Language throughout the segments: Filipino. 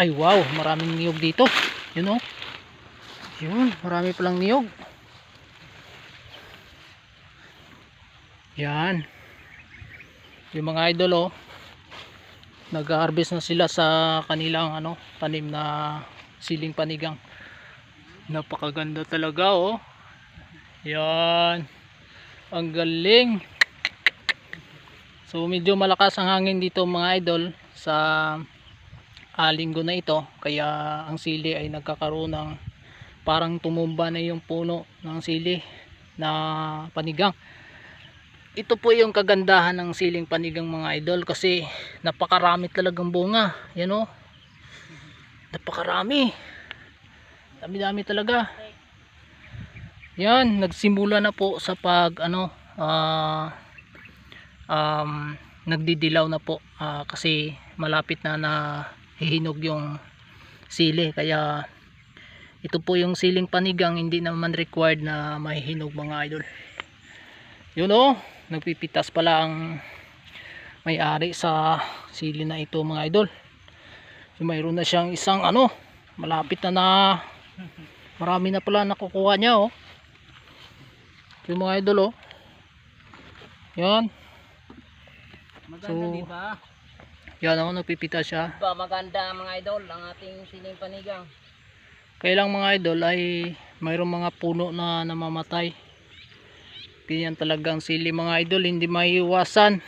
Ay wow, maraming niyog dito. Yun oh. Yun, marami palang niyog. Yan. Yung mga idol oh. Nag-harvest na sila sa kanilang ano, tanim na siling panigang. Napakaganda talaga oh. Yan. Ang galing. So medyo malakas ang hangin dito mga idol sa ah, linggo na ito. Kaya ang sili ay nagkakaroon ng parang tumumba na yung puno ng sili na panigang. Ito po yung kagandahan ng siling panigang mga idol kasi napakarami talagang bunga. Yan o. Napakarami. Dami-dami talaga. Yan, nagsimula na po sa pag ano ah um, nagdidilaw na po ah, kasi malapit na na hihinog yung sili. Kaya ito po yung siling panigang hindi naman required na mahihinog mga idol. Yun o nagpipitas pala ang may-ari sa sili na ito mga idol. So, mayroon na siyang isang ano malapit na na marami na pala nakukuha niya oh. Yung mga idol oh. Yan. Maganda So, di ba? Yan oh nagpipita siya. Ba maganda mga idol ang ating siling panigang. kailang mga idol ay mayroong mga puno na namamatay. Ganyan talagang sili mga idol hindi maiiwasan.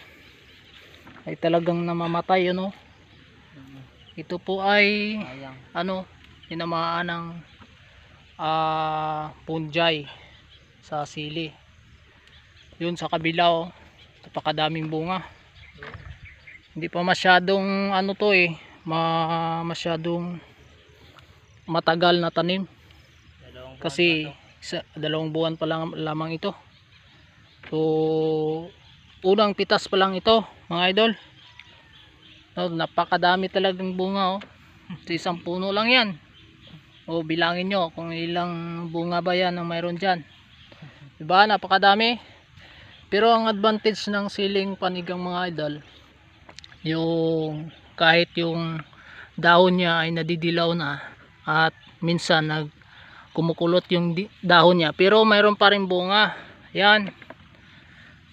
Ay talagang namamatay ano? Ito po ay Sayang. ano tinamaan ng ah punjay sa sili. Yun sa kabila oh. Napakadaming bunga hindi pa masyadong ano to eh ma masyadong matagal na tanim. Kasi sa dalawang buwan pa lang lamang ito. So unang pitas pa lang ito mga idol. No, napakadami talagang bunga oh. sa isang puno lang yan. O bilangin nyo kung ilang bunga ba yan ang mayroon dyan. Diba? Napakadami. Pero ang advantage ng siling panigang mga idol yung kahit yung dahon niya ay nadidilaw na at minsan nag kumukulot yung dahon niya. Pero mayroon pa rin bunga. Yan.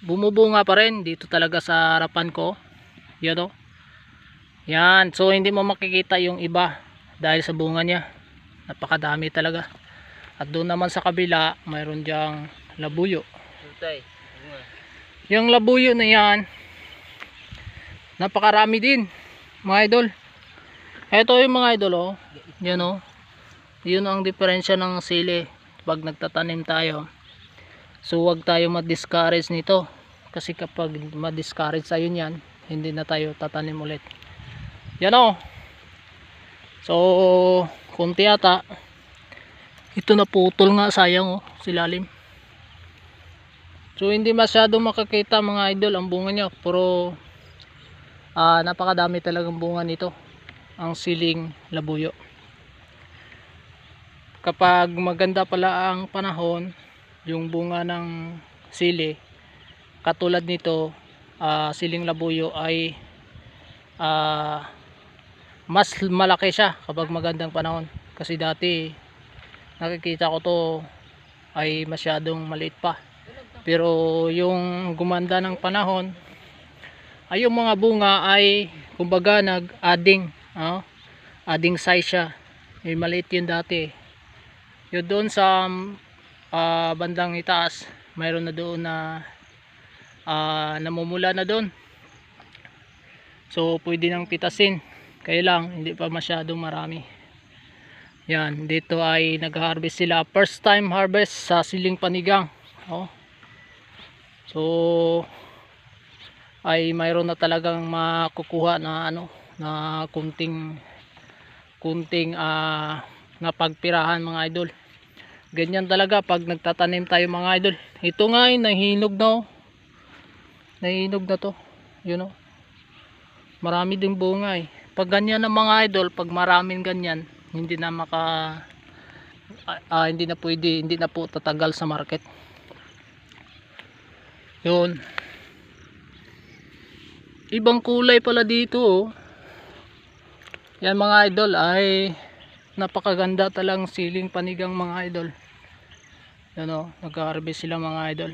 Bumubunga pa rin dito talaga sa harapan ko. Yan o yan. So hindi mo makikita yung iba dahil sa bunga niya. Napakadami talaga. At doon naman sa kabila mayroon diyang labuyo. Yung labuyo na yan napakarami din mga idol. Eto yung mga idol oh. Yan oh. Yun ang diferensya ng sili pag nagtatanim tayo. So wag tayo ma-discourage nito. Kasi kapag ma-discourage tayo niyan hindi na tayo tatanim ulit. Yan oh. So kunti ata ito na putol nga sayang oh silalim So hindi masyado makakita mga idol ang bunga niya. Pero ah, napakadami talagang bunga nito. Ang siling labuyo. Kapag maganda pala ang panahon, yung bunga ng sili katulad nito ah, siling labuyo ay ah, mas malaki siya kapag magandang panahon. Kasi dati nakikita ko to ay masyadong maliit pa. Pero yung gumanda ng panahon ay yung mga bunga ay kumbaga nag-adding oh, adding size siya. Eh, maliit yun dati. Yun doon sa ah, bandang itaas mayroon na doon na ah, namumula na doon. So pwede nang pitasin. Kaya lang hindi pa masyadong marami. Yan dito ay nag-harvest sila. First time harvest sa siling panigang oh So ay mayroon na talagang makukuha na ano na kunting kunting ah na pagpirahan mga idol. Ganyan talaga pag nagtatanim tayo mga idol. Ito nga ay nahinog na oh. Nahinog na to. Yun oh. Marami ding bunga eh. Pag ganyan ng mga idol, pag maraming ganyan, hindi na maka ah, ah, hindi na pwede, hindi na po tatagal sa market yun ibang kulay pala dito oh Yan mga idol ay napakaganda talang siling panigang mga idol. Yan o, nag-harvest sila mga idol.